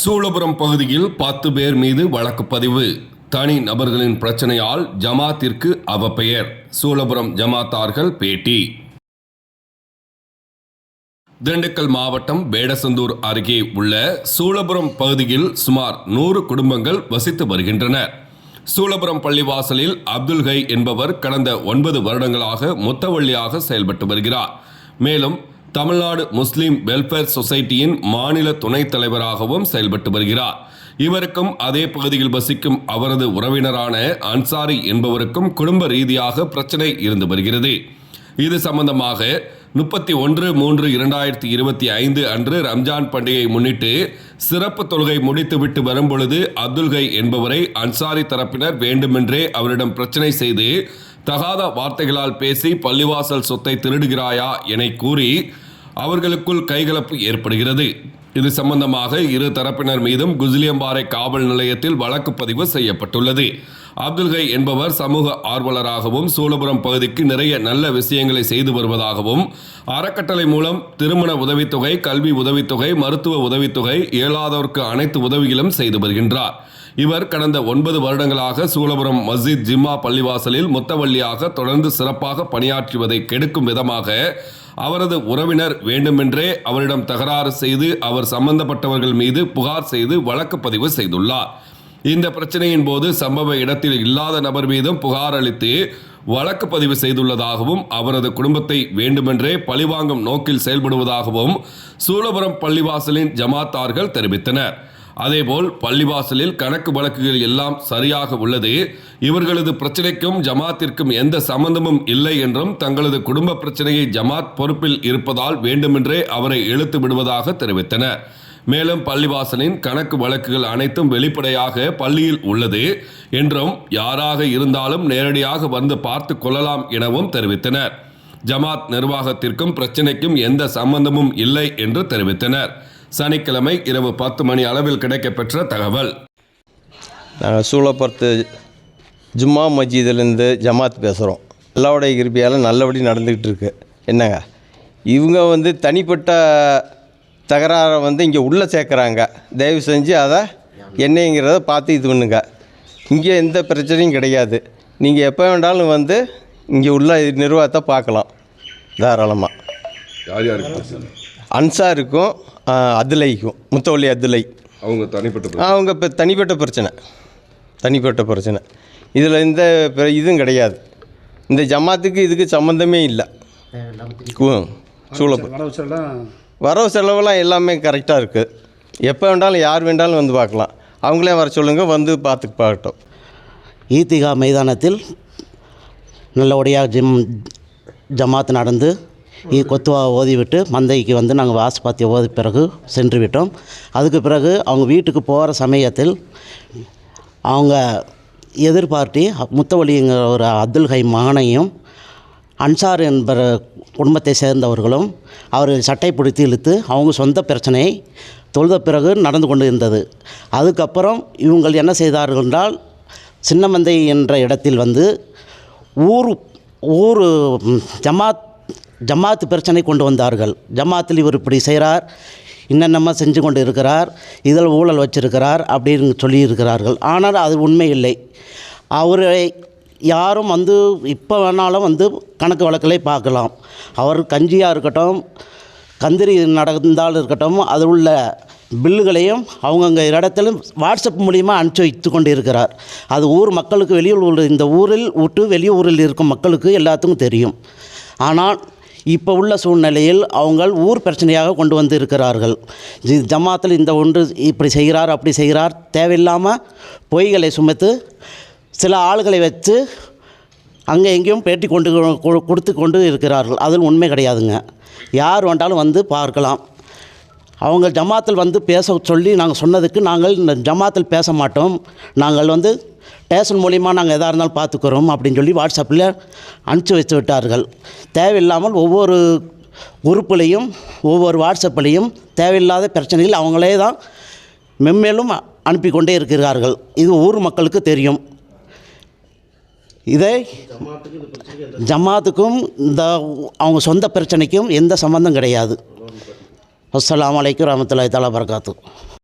சூளபுரம் பகுதியில் பத்து பேர் மீது வழக்கு பதிவு. தனி நபர்களின் பிரச்சனையால் ஜமாத்திற்கு அவப்பெயர். சூளபுரம் ஜமாத்தார்கள் பேட்டி. திண்டுக்கல் மாவட்டம் வேடசந்தூர் அருகே உள்ள சூளபுரம் பகுதியில் சுமார் நூறு குடும்பங்கள் வசித்து வருகின்றன சூளபுரம் பள்ளிவாசலில் அப்துல் ஹை என்பவர் கடந்த ஒன்பது வருடங்களாக முத்தவள்ளியாக செயல்பட்டு வருகிறார். மேலும் தமிழ்நாடு முஸ்லிம் வெல்ஃபேர் சொசைட்டியின் மாநில துணைத் தலைவராகவும் செயல்பட்டு வருகிறார். இவருக்கும் அதே பகுதியில் வசிக்கும் அவரது உறவினரான அன்சாரி என்பவருக்கும் குடும்ப ரீதியாக பிரச்சனை இருந்து வருகிறது. இது சம்பந்தமாக முப்பத்தி ஒன்று மூன்று இரண்டாயிரத்தி இருபத்தி ஐந்து அன்று ரம்ஜான் பண்டிகையை முன்னிட்டு சிறப்பு தொழுகை முடித்துவிட்டு வரும்பொழுது அப்துல்கை என்பவரை அன்சாரி தரப்பினர் வேண்டுமென்றே அவரிடம் பிரச்சனை செய்து தகாத வார்த்தைகளால் பேசி பள்ளிவாசல் சொத்தை திருடுகிறாயா என கூறி அவர்களுக்குள் கைகலப்பு ஏற்படுகிறது. இது சம்பந்தமாக இரு தரப்பினர் மீதும் குஜிலியம்பாறை காவல் நிலையத்தில் வழக்கு பதிவு செய்யப்பட்டுள்ளது. அப்துல்கை என்பவர் சமூக ஆர்வலராகவும் சூலபுரம் பகுதிக்கு நிறைய நல்ல விஷயங்களை செய்து வருவதாகவும் அறக்கட்டளை மூலம் திருமண உதவித்தொகை கல்வி உதவித்தொகை மருத்துவ உதவித்தொகை இயலாதோருக்கு அனைத்து உதவிகளும் செய்து வருகின்றார். இவர் கடந்த ஒன்பது வருடங்களாக சூலபுரம் மஸ்ஜித் ஜிம்மா பள்ளிவாசலில் முத்தவள்ளியாக தொடர்ந்து சிறப்பாக பணியாற்றுவதை கெடுக்கும் விதமாக அவரது உறவினர் வேண்டுமென்றே அவரிடம் தகராறு செய்து அவர் சம்பந்தப்பட்டவர்கள் மீது புகார் செய்து வழக்கு பதிவு செய்துள்ளார். இந்த பிரச்சனையின் போது சம்பவ இடத்தில் இல்லாத நபர் மீதும் புகார் அளித்து வழக்கு பதிவு செய்துள்ளதாகவும் அவரது குடும்பத்தை வேண்டுமென்றே பழிவாங்கும் நோக்கில் செயல்படுவதாகவும் சூலபுரம் பள்ளிவாசலின் ஜமாத்தார்கள் தெரிவித்தனர். அதேபோல் பள்ளிவாசலில் கணக்கு வழக்குகள் எல்லாம் சரியாக உள்ளது. இவர்களது பிரச்சனைக்கும் ஜமாத்திற்கும் எந்த சம்பந்தமும் இல்லை என்றும் தங்களது குடும்ப பிரச்சனையை ஜமாத் பொறுப்பில் இருப்பதால் வேண்டுமென்றே அவரை இழுத்து விடுவதாக தெரிவித்தனர் மேலும் பள்ளிவாசலின் கணக்கு வழக்குகள் அனைத்தும் வெளிப்படையாக பள்ளியில் உள்ளது என்றும் யாராக இருந்தாலும் நேரடியாக வந்து பார்த்து கொள்ளலாம் எனவும் தெரிவித்தனர். ஜமாத் நிர்வாகத்திற்கும் பிரச்சனைக்கும் எந்த சம்பந்தமும் இல்லை என்று தெரிவித்தனர். சனிக்கிழமை இரவு பத்து மணி அளவில் கிடைக்கப்பெற்ற தகவல். நாங்கள் சூளப்புரத்து ஜும்மா மஸ்ஜிதுலேருந்து ஜமாத் பேசுகிறோம். அல்லாவுடைய கிருபியால் நல்லபடி நடந்துக்கிட்டு இருக்கு. என்னங்க? இவங்க வந்து தனிப்பட்ட தகராறை வந்து இங்கே உள்ளே சேர்க்குறாங்க. தயவு செஞ்சு அதை என்னங்கிறத பார்த்து இது பண்ணுங்க. இங்கே எந்த பிரச்சனையும் கிடையாது. நீங்கள் எப்போ வேண்டாலும் வந்து இங்கே உள்ள நிர்வாகத்தை பார்க்கலாம். தாராளமாக. யார் யாருக்கு அன்சாருக்கும் அதுலைக்கும் முத்தவள்ளி அதுலை அவங்க தனிப்பட்ட அவங்க இப்போ தனிப்பட்ட பிரச்சனை. தனிப்பட்ட பிரச்சனை. இதில் எந்த பிர- இதுவும் கிடையாது. இந்த ஜமாத்துக்கு இதுக்கு சம்மந்தமே இல்லை. சூழப்பு வரவு செலவெல்லாம் எல்லாமே கரெக்டாக இருக்குது எப்போ வேண்டாலும் யார் வேண்டாலும் வந்து பார்க்கலாம். அவங்களே வர சொல்லுங்கள் வந்து பார்த்து பார்க்கட்டும். ஈத்திகா மைதானத்தில் நல்லபடியாக ஜிம் ஜமாத் நடந்து கொத்துவா ஓதிவிட்டு மந்தைக்கு வந்து நாங்கள் வாசப்பாத்திய ஓதி பிறகு சென்று விட்டோம் அதுக்கு பிறகு அவங்க வீட்டுக்கு போகிற சமயத்தில் அவங்க எதிர்பார்ட்டி முத்தவழிங்கிற ஒரு அப்துல் ஹை மகனையும் அன்சார் என்பற குடும்பத்தை சேர்ந்தவர்களும் அவர் சட்டை பிடித்து இழுத்து அவங்க சொந்த பிரச்சனையை தொழுத பிறகு நடந்து கொண்டு இருந்தது அதுக்கப்புறம் இவங்கள் என்ன செய்தார்கள் என்றால் சின்னமந்தை என்ற இடத்தில் வந்து ஊர் ஊர் ஜமாத் ஜமாத் பிரச்சனை கொண்டு வந்தார்கள். ஜமாத்தில் இவர் இப்படி செய்கிறார். என்னென்னமா செஞ்சு கொண்டு இருக்கிறார். இதில் ஊழல் வச்சிருக்கிறார் அப்படின்னு சொல்லியிருக்கிறார்கள். ஆனால் அது உண்மை இல்லை அவரை யாரும் வந்து இப்போ வேணாலும் வந்து கணக்கு வழக்கிலே பார்க்கலாம். அவர் கஞ்சியாக இருக்கட்டும் கந்திரி நடந்தால் இருக்கட்டும் அதில் உள்ள பில்லுகளையும் அவங்கவுங்க இடத்துல வாட்ஸ்அப் மூலியமாக அனுப்பிச்சி வைத்து கொண்டு இருக்கிறார் அது ஊர் மக்களுக்கு வெளியூர் உள்ள இந்த ஊரில் விட்டு வெளியூரில் இருக்கும் மக்களுக்கு எல்லாத்துக்கும் தெரியும். ஆனால் இப்போ உள்ள சூழ்நிலையில் அவங்கள் ஊர் பிரச்சனையாக கொண்டு வந்து இருக்கிறார்கள். ஜி- ஜமாத்தில் இந்த ஒன்று இப்படி செய்கிறார் அப்படி செய்கிறார். தேவையில்லாமல் பொய்களை சுமத்து சில ஆள்களை வச்சு அங்கே எங்கேயும் பேட்டி கொண்டு கொடுத்து கொண்டு இருக்கிறார்கள். அதில் உண்மை கிடையாதுங்க. யார் வேண்டாலும் வந்து பார்க்கலாம். அவங்க ஜமாத்தில் வந்து பேச சொல்லி நாங்கள் சொன்னதுக்கு நாங்கள் இந்த ஜமாத்தில் பேச மாட்டோம். நாங்கள் வந்து ஸ்டேஷன் மூலிமா நாங்கள் எதாக இருந்தாலும் பார்த்துக்குறோம் அப்படின்னு சொல்லி வாட்ஸ்அப்பில் அனுப்பிச்சி வச்சு விட்டார்கள். தேவையில்லாமல் ஒவ்வொரு குரூப்புலேயும் ஒவ்வொரு வாட்ஸ்அப்லேயும் தேவையில்லாத பிரச்சனைகள் அவங்களே தான் மென்மேலும் அனுப்பி கொண்டே இருக்கிறார்கள். இது ஊர் மக்களுக்கு தெரியும். இதை ஜமாத்துக்கும் இந்த அவங்க சொந்த பிரச்சனைக்கும் எந்த சம்மந்தம் கிடையாது. அஸ்லாம் வலைக்கம் ரஹமத்துல்லாஹி தலா பரகாத்து